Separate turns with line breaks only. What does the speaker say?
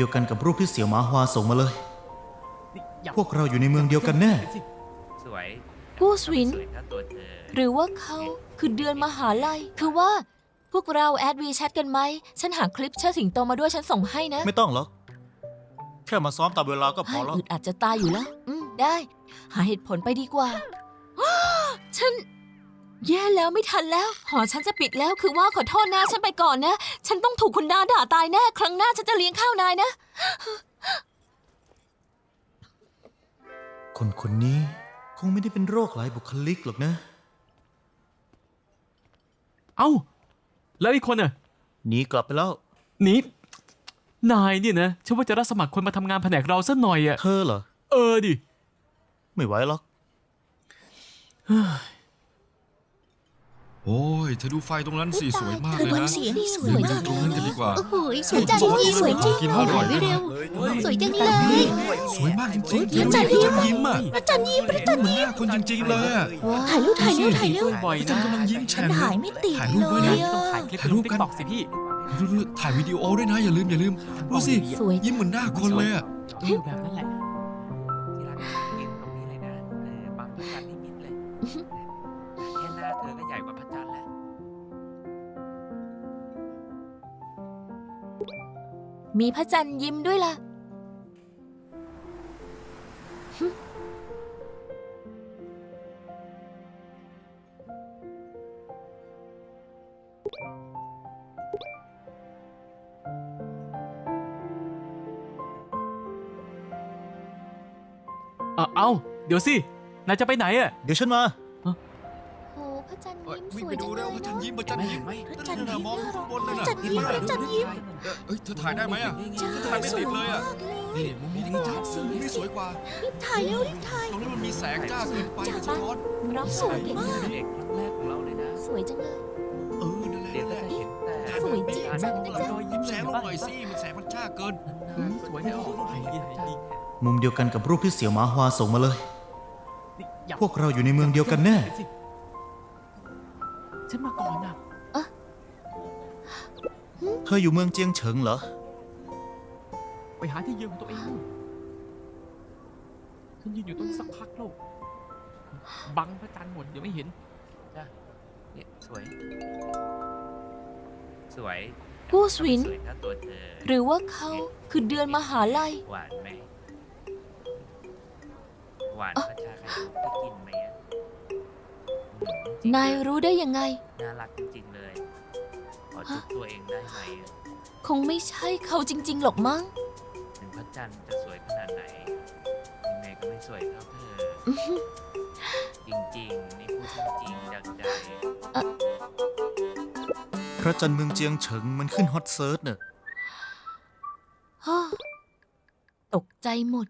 เดียวกันกับรูปที่เสี่ยวหมาฮวาส่งมาเลย
นี่อย่า
พวกเราอยู่ในเมืองเดียวกันแน่
สวย
กู้สวิน
สวยถ้าตัวเธอ
หรือว่าเขาคือเดือนมหาลัย คือว่า พวกเราแอดวีแชทกันไหม ฉันหาคลิปเชิดสิงโตมาด้วยฉันส่งให้นะ
ไม่ต้องหรอก แค่มาซ้อมตามเวลาก็พอ
ให้
แล้ว
อึดอาจจะตายอยู่แล้ว อืม ได้ หาเหตุผลไปดีกว่า ฉัน แย่แล้วไม่ทันแล้ว หอฉันจะปิดแล้วคือว่าขอโทษนะฉันไปก่อนนะ ฉันต้องถูกคุณนาด่าตายแน่ ครั้งหน้าฉันจะเลี้ยงข้าวนายนะ
คนคนนี้คงไม่ได้เป็นโรคหลายบุคลิกหรอกนะ
เอ้า แล้วอีกคนน่ะ
หนีกลับไปแล้ว
หนีนายเนี่ยนะฉันว่าจะรับสมัครคนมาทำงานแผนกเราซะหน่อยอะ
เธอเหรอ
เออดิ
ไม่ไหวหรอก
โอ้ยเธอดูไฟตรงนั้นสิสวยมาก
เธอ
เลย
ดู
นะ
เสียงนี่ส
เดี๋
วย
ยวไป
จัง
ตรงนั้นกันดีกว่า
โอ้โหสวยจังเลยสวยจริง
กิน
โอ้
อ
โห
ร่อย
ไม่เร็วสวยจังเลย
สวยมากจริงๆ
ยิ้ม
ดู
จั
ดิ
ง
พระจันทร์ยิ้มอะ
พระจันทร์ยิ้มพระจันทร์
เหมือนหน้าคนจริงๆเลยอะ
ถ่ายรูปถ่ายรูปถ่ายรูป
บ่อย
พระจัน
นะ
ทร์กำลังยิ้ม
ฉั
แฉ่
น
ง
ถ่ายไม่ติด
ถ่ายรูป
เล
ไว้
ย
นะ
อะ
ต้องถ่ายคลิป
ถ่าย
ล
รู
ง
ป
ติ๊
กั
ก
น
ต็อกสิพี่
ดูดูถ่ายวิดีโอด้วยนะอย่าลืมอย่าลืมดูสิ
สวยจัง
ยิ้มเหมือนหน้าคนเลยอะ
เออแบบนั้นแหละ
ที่รักยืนตรงนี้เลยนะเออบังพระจันทร์ให้มิดเลย
มีพระจันทร์ยิ้มด้วยล่ะ
เอ้าเอ้าเดี๋ยวสิ นายจะไปไหนอะ
เดี๋ยวฉันมา
โอ้ พระจันทร์
เอ้ย
ยิ้ม
วิ่
ส
ง
วย
ไป
จั
ดู
งเล
เร็วยพระจันทร์ยิ้มพระจันทร์ยิ้ม
พระจันทร์
นั่น
ยิ้
น่ะ
ม
มองข้างบน
พ
นั่น
ระ
น่ะ
จันทร์ยิ้มพระจันทร์ยิ้ม
เอ้ยเธอถ่ายได้ไหมอะ
ใช่
เธอถ่ายไม่ติดเลยอะ
สวยมาก
นี่มุมนี้ดีกว่ามุมนี้สวยกว่า
รีบถ่ายเร็วรีบถ่าย
ตรงนี้มันมีแสงจ้าเกินไปมันสะท้อน
ร้องสวยมาก
เด็กครั้งแรกของเราเลยนะ
สวยจังเลย
เออนั่นแหละ
เดี๋ยว
นั่น
ก็
แหละ
จะเห็นแต่
สวยจริงจังนะจ๊ะ
รอยยิ้ม
แส
แส
ง
ง
ล
ล
ง
ง
ห
ห
น่
น่
อ
อยย
สิ
สิ
มันแสงมันจ้าเกิน
สวยเนี่ยโอ้ยดีดี
มุมเดียวกันกับรูปที่เสี่ยวหมาฮวาส่งมาเลย
นี่อย่า
พวกเราอยู่ในเมืองเดียวกันแน่
ฉันมาก่อนนะ
เธออยู่เมืองเจียงเฉิงเหรอ
ไปหาที่ยืนของตัวเองนู่นฉันยืนอยู่ตรงนี้สักพักแล้วบังพระจันทร์หมดเดี๋ยวไม่เห็น
เนี่ยสวย สวย
กู้สวิน
สวยถ้าตัวเธอ
หรือว่าเขาคือเดือนมหาลัย
หวานไหมหวานประชาไข่มุกที่กินไหมอะอืมจริง
นาย
ด้วย
รู้ได้ยังไง
น่ารักจริงๆเลย ขอจุบตัวเองได้ไหมอะ
คงไม่ใช่เขาจริง ๆ หรอกมั้ง
ถึงพระจันทร์จะสวยขนาดไหน ยังไงก็ไม่สวยเท่าเธอ จริงๆ นี่พูดจริงๆจากใจ
พระจันทร์เมืองเจียงเฉิงมันขึ้นฮอตเซิร์ชเนอะ
ฮ่าตกใจหมด